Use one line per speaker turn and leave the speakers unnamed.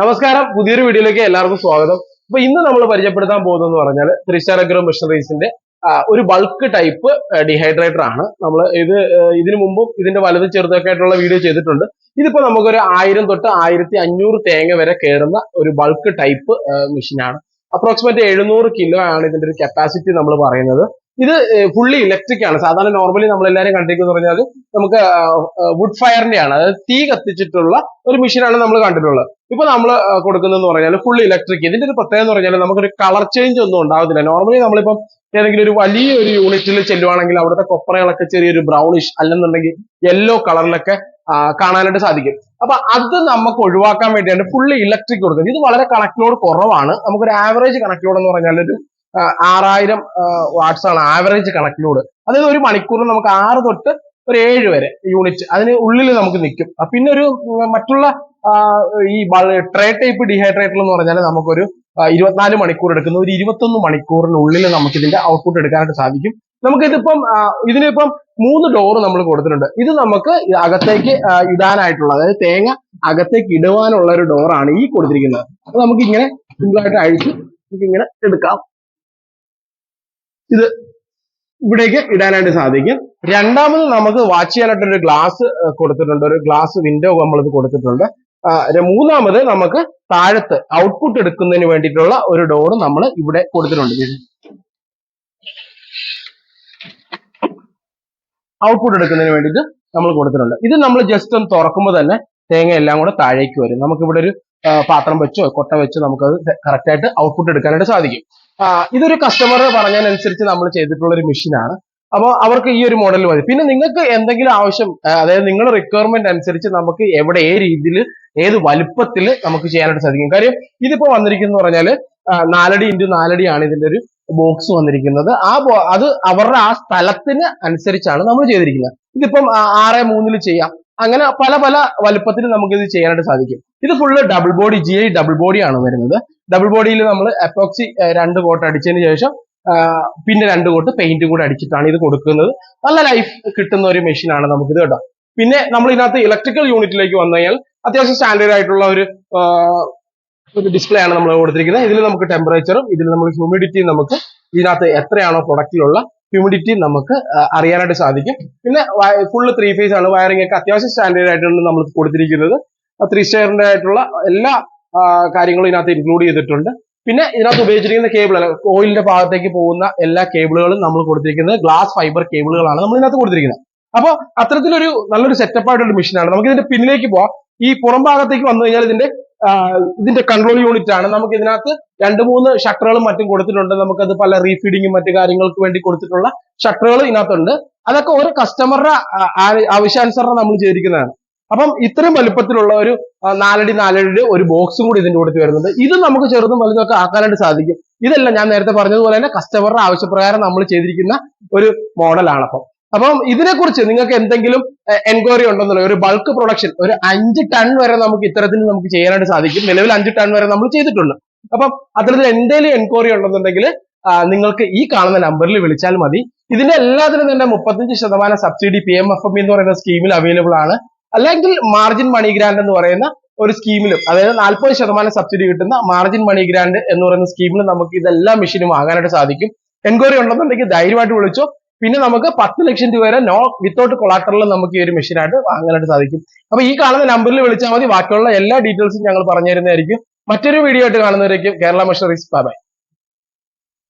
നമസ്കാരം. പുതിയൊരു വീഡിയോയിലേക്ക് എല്ലാവർക്കും സ്വാഗതം. അപ്പൊ ഇന്ന് നമ്മൾ പരിചയപ്പെടുത്താൻ പോകുന്നതെന്ന് പറഞ്ഞാൽ ത്രീ മിഷണറീസിന്റെ ഒരു ബൾക്ക് ടൈപ്പ് ഡിഹൈഡ്രേറ്റർ ആണ്. നമ്മൾ ഇത് ഇതിനു മുമ്പും ഇതിന്റെ വലുത് ചെറുതൊക്കെ ആയിട്ടുള്ള വീഡിയോ ചെയ്തിട്ടുണ്ട്. ഇതിപ്പോ നമുക്കൊരു ആയിരം തൊട്ട് ആയിരത്തി അഞ്ഞൂറ് തേങ്ങ വരെ കയറുന്ന ഒരു ബൾക്ക് ടൈപ്പ് മെഷീനാണ് അപ്രോക്സിമേറ്റ് എഴുന്നൂറ് കിലോ ആണ് ഇതിന്റെ ഒരു കപ്പാസിറ്റി നമ്മൾ പറയുന്നത്. ഇത് ഫുള്ളി ഇലക്ട്രിക് ആണ്. സാധാരണ നോർമലി നമ്മൾ എല്ലാവരും കണ്ടിരിക്കുന്നു പറഞ്ഞാൽ നമുക്ക് വുഡ് ഫയറിന്റെ ആണ്. അതായത് തീ കത്തിച്ചിട്ടുള്ള ഒരു മെഷീനാണ് നമ്മൾ കണ്ടിട്ടുള്ളത്. ഇപ്പൊ നമ്മൾ കൊടുക്കുന്നതെന്ന് പറഞ്ഞാൽ ഫുൾ ഇലക്ട്രിക് ഇതിന്റെ ഒരു പ്രത്യേകത എന്ന് പറഞ്ഞാൽ നമുക്കൊരു കളർ ചേഞ്ച് ഒന്നും ഉണ്ടാവത്തില്ല. നോർമലി നമ്മളിപ്പം ഏതെങ്കിലും ഒരു വലിയ ഒരു യൂണിറ്റിൽ ചെല്ലുവാണെങ്കിൽ അവിടുത്തെ കൊപ്രകളൊക്കെ ചെറിയൊരു ബ്രൗണിഷ് അല്ലെന്നുണ്ടെങ്കിൽ യെല്ലോ കളറിലൊക്കെ കാണാനായിട്ട് സാധിക്കും. അപ്പൊ അത് നമുക്ക് ഒഴിവാക്കാൻ വേണ്ടിയാണ് ഫുള്ളി ഇലക്ട്രിക് കൊടുക്കുന്നത്. ഇത് വളരെ കണക്ട് ലോഡ് കുറവാണ്. നമുക്കൊരു ആവറേജ് കണക്ട് ലോഡ് എന്ന് പറഞ്ഞാൽ ഒരു ആറായിരം വാട്ട്സ് ആണ് ആവറേജ് കണക്ട് ലോഡ് അതായത് ഒരു മണിക്കൂറിൽ നമുക്ക് ആറ് തൊട്ട് ഒരു ഏഴ് വരെ യൂണിറ്റ് അതിന് ഉള്ളിൽ നമുക്ക് നിൽക്കും. പിന്നെ ഒരു മറ്റുള്ള ഈ ട്രേ ടൈപ്പ് ഡീഹൈഡ്രേറ്റർ എന്ന് പറഞ്ഞാൽ നമുക്കൊരു ഇരുപത്തിനാല് മണിക്കൂർ എടുക്കുന്ന. ഒരു ഇരുപത്തൊന്ന് മണിക്കൂറിനുള്ളിൽ നമുക്ക് ഇതിന്റെ ഔട്ട്പുട്ട് എടുക്കാനായിട്ട് സാധിക്കും. നമുക്ക് ഇതിപ്പം ഇതിനിപ്പം മൂന്ന് ഡോർ നമ്മൾ കൊടുത്തിട്ടുണ്ട്. ഇത് നമുക്ക് അകത്തേക്ക് ഇടാനായിട്ടുള്ള അതായത് തേങ്ങ അകത്തേക്ക് ഇടുവാനുള്ള ഒരു ഡോറാണ് ഈ കൊടുത്തിരിക്കുന്നത്. അപ്പൊ നമുക്ക് ഇങ്ങനെ സിമ്പിൾ ആയിട്ട് അഴിച്ച് നമുക്ക് ഇങ്ങനെ എടുക്കാം. ഇത് ഇവിടേക്ക് ഇടാനായിട്ട് സാധിക്കും. രണ്ടാമത് നമുക്ക് വാച്ച് ചെയ്യാനായിട്ട് ഒരു ഗ്ലാസ് കൊടുത്തിട്ടുണ്ട്. ഒരു ഗ്ലാസ് വിൻഡോ നമ്മളിത് കൊടുത്തിട്ടുണ്ട്. മൂന്നാമത് നമുക്ക് താഴത്ത് ഔട്ട്പുട്ട് എടുക്കുന്നതിന് വേണ്ടിയിട്ടുള്ള ഒരു ഡോർ നമ്മൾ ഇവിടെ കൊടുത്തിട്ടുണ്ട്. ഔട്ട്പുട്ട് എടുക്കുന്നതിന് വേണ്ടിയിട്ട് നമ്മൾ കൊടുത്തിട്ടുണ്ട്. ഇത് നമ്മൾ ജസ്റ്റ് ഒന്ന് തുറക്കുമ്പോൾ തന്നെ തേങ്ങ എല്ലാം കൂടെ താഴേക്ക് വരും. നമുക്കിവിടെ ഒരു പാത്രം വെച്ചോ കൊട്ട വെച്ചോ അത് കറക്റ്റ് ആയിട്ട് ഔട്ട്പുട്ട് എടുക്കാനായിട്ട് സാധിക്കും. ഇതൊരു കസ്റ്റമർ പറഞ്ഞതിനനുസരിച്ച് നമ്മൾ ചെയ്തിട്ടുള്ള ഒരു മെഷീനാണ് അപ്പോൾ അവർക്ക് ഈ ഒരു മോഡൽ മതി. പിന്നെ നിങ്ങൾക്ക് എന്തെങ്കിലും ആവശ്യം അതായത് നിങ്ങളുടെ റിക്വയർമെന്റ് അനുസരിച്ച് നമുക്ക് എവിടെ ഏ രീതിയിൽ ഏത് വലുപ്പത്തിൽ നമുക്ക് ചെയ്യാനായിട്ട് സാധിക്കും. കാര്യം ഇതിപ്പോ വന്നിരിക്കുന്നു പറഞ്ഞാൽ നാലടി ഇന്റു നാലടിയാണ് ഇതിന്റെ ഒരു ബോക്സ് വന്നിരിക്കുന്നത്. ആ അത് അവരുടെ ആ സ്ഥലത്തിന് അനുസരിച്ചാണ് നമ്മൾ ചെയ്തിരിക്കുന്നത്. ഇതിപ്പം ആറ് മൂന്നിൽ ചെയ്യാം. അങ്ങനെ പല പല വലുപ്പത്തിൽ നമുക്ക് ഇത് ചെയ്യാനായിട്ട് സാധിക്കും. ഇത് full double body G I double body ആണ് വരുന്നത്. ഡബിൾ ബോഡിയിൽ നമ്മൾ അപ്രോക്സി രണ്ട് കോട്ട് അടിച്ചതിന് ശേഷം പിന്നെ രണ്ട് കോട്ട് പെയിന്റ് കൂടെ അടിച്ചിട്ടാണ് ഇത് കൊടുക്കുന്നത്. നല്ല ലൈഫ് കിട്ടുന്ന ഒരു മെഷീനാണ് നമുക്കിത് കേട്ടോ. പിന്നെ നമ്മൾ ഇതിനകത്ത് ഇലക്ട്രിക്കൽ യൂണിറ്റിലേക്ക് വന്നു കഴിഞ്ഞാൽ അത്യാവശ്യം സ്റ്റാൻഡേർഡ് ആയിട്ടുള്ള ഒരു ഒരു ഡിസ്പ്ലേ ആണ് നമ്മൾ കൊടുത്തിരിക്കുന്നത്. ഇതിൽ നമുക്ക് ടെമ്പറേച്ചറും ഇതിൽ നമ്മൾ ഹ്യൂമിഡിറ്റിയും നമുക്ക് ഇതിനകത്ത് എത്രയാണോ പ്രൊഡക്റ്റിലുള്ള ഹ്യൂമിഡിറ്റി നമുക്ക് അറിയാനായിട്ട് സാധിക്കും. പിന്നെ ഫുള്ള് ത്രീ ഫേസ് ആണ് വയറിംഗ് ഒക്കെ അത്യാവശ്യം സ്റ്റാൻഡേർഡ് ആയിട്ടാണ് നമ്മൾ കൊടുത്തിരിക്കുന്നത്. ത്രീ സ്റ്റെയറിന്റെ ആയിട്ടുള്ള എല്ലാ കാര്യങ്ങളും ഇതിനകത്ത് ഇൻക്ലൂഡ് ചെയ്തിട്ടുണ്ട്. പിന്നെ ഇതിനകത്ത് ഉപയോഗിച്ചിരിക്കുന്ന കേബിൾ ഓയിലിന്റെ ഭാഗത്തേക്ക് പോകുന്ന എല്ലാ കേബിളുകളും നമ്മൾ കൊടുത്തിരിക്കുന്നത് ഗ്ലാസ് ഫൈബർ കേബിളുകളാണ് നമ്മൾ ഇതിനകത്ത് കൊടുത്തിരിക്കുന്നത്. അപ്പോൾ അത്തരത്തിലൊരു നല്ലൊരു സെറ്റപ്പ് ആയിട്ടുള്ള മെഷീനാണ് നമുക്ക് ഇതിന്റെ പിന്നിലേക്ക് പോവാം. ഈ പുറം ഭാഗത്തേക്ക് വന്നു കഴിഞ്ഞാൽ ഇതിന്റെ ഇതിന്റെ കൺട്രോൾ യൂണിറ്റ് ആണ്. നമുക്ക് ഇതിനകത്ത് രണ്ട് മൂന്ന് ഷട്ടറുകളും മറ്റും കൊടുത്തിട്ടുണ്ട്. നമുക്കത് പല റീഫീഡിങ്ങും മറ്റു കാര്യങ്ങൾക്ക് വേണ്ടി കൊടുത്തിട്ടുള്ള ഷട്ടറുകൾ ഇതിനകത്തുണ്ട്. അതൊക്കെ ഓരോ കസ്റ്റമറുടെ ആവശ്യാനുസരണം നമ്മൾ ചെയ്തിരിക്കുന്നതാണ്. അപ്പം ഇത്രയും വലുപ്പത്തിലുള്ള ഒരു നാലടി നാലടി നാലടിയുടെ ഒരു ബോക്സും കൂടി ഇതിന്റെ കൂടെ വരുന്നുണ്ട്. ഇത് നമുക്ക് ചെറുതും വലുതൊക്കെ ആക്കാനായിട്ട് സാധിക്കും. ഇതെല്ലാം ഞാൻ നേരത്തെ പറഞ്ഞതുപോലെ തന്നെ കസ്റ്റമറുടെ ആവശ്യപ്രകാരം നമ്മൾ ചെയ്തിരിക്കുന്ന ഒരു മോഡലാണ് അപ്പം. അപ്പം ഇതിനെക്കുറിച്ച് നിങ്ങൾക്ക് എന്തെങ്കിലും എൻക്വയറി ഉണ്ടെന്നുള്ള ഒരു ബൾക്ക് പ്രൊഡക്ഷൻ ഒരു അഞ്ച് ടൺ വരെ നമുക്ക് ഇത്തരത്തിൽ നമുക്ക് ചെയ്യാനായിട്ട് സാധിക്കും. നിലവിൽ അഞ്ച് ടൺ വരെ നമ്മൾ ചെയ്തിട്ടുണ്ട്. അപ്പം അത്തരത്തിൽ എന്തെങ്കിലും എൻക്വയറി ഉണ്ടെന്നുണ്ടെങ്കിൽ നിങ്ങൾക്ക് ഈ കാണുന്ന നമ്പറിൽ വിളിച്ചാൽ മതി. ഇതിന്റെ എല്ലാത്തിനും തന്നെ മുപ്പത്തഞ്ച് ശതമാനം subsidy P M F M എന്ന് പറയുന്ന സ്കീമിൽ അവൈലബിൾ ആണ്. അല്ലെങ്കിൽ മാർജിൻ മണി ഗ്രാൻഡ് എന്ന് പറയുന്ന ഒരു സ്കീമിലും അതായത് നാൽപ്പത് ശതമാനം സബ്സിഡി കിട്ടുന്ന മാർജിൻ മണി ഗ്രാൻഡ് എന്ന് പറയുന്ന സ്കീമിൽ നമുക്ക് ഇതെല്ലാം മെഷീനും വാങ്ങാനായിട്ട് സാധിക്കും. എൻക്വയറി ഉണ്ടെന്നുണ്ടെങ്കിൽ ധൈര്യമായിട്ട് വിളിച്ചോ പിന്നെ നമുക്ക് പത്ത് ലക്ഷം രൂപ വരെ നോ വിത്തൗട്ട് കൊളാട്ടറിൽ നമുക്ക് ഈ ഒരു മെഷീനായിട്ട് വാങ്ങാനായിട്ട് സാധിക്കും. അപ്പൊ ഈ കാണുന്ന നമ്പറിൽ വിളിച്ചാൽ മതി. ബാക്കിയുള്ള എല്ലാ ഡീറ്റെയിൽസും ഞങ്ങൾ പറഞ്ഞു തരുന്നതായിരിക്കും മറ്റൊരു വീഡിയോ ആയിട്ട് കാണുന്നവരേക്കും കേരള മെഷീനറീസ്. ബൈ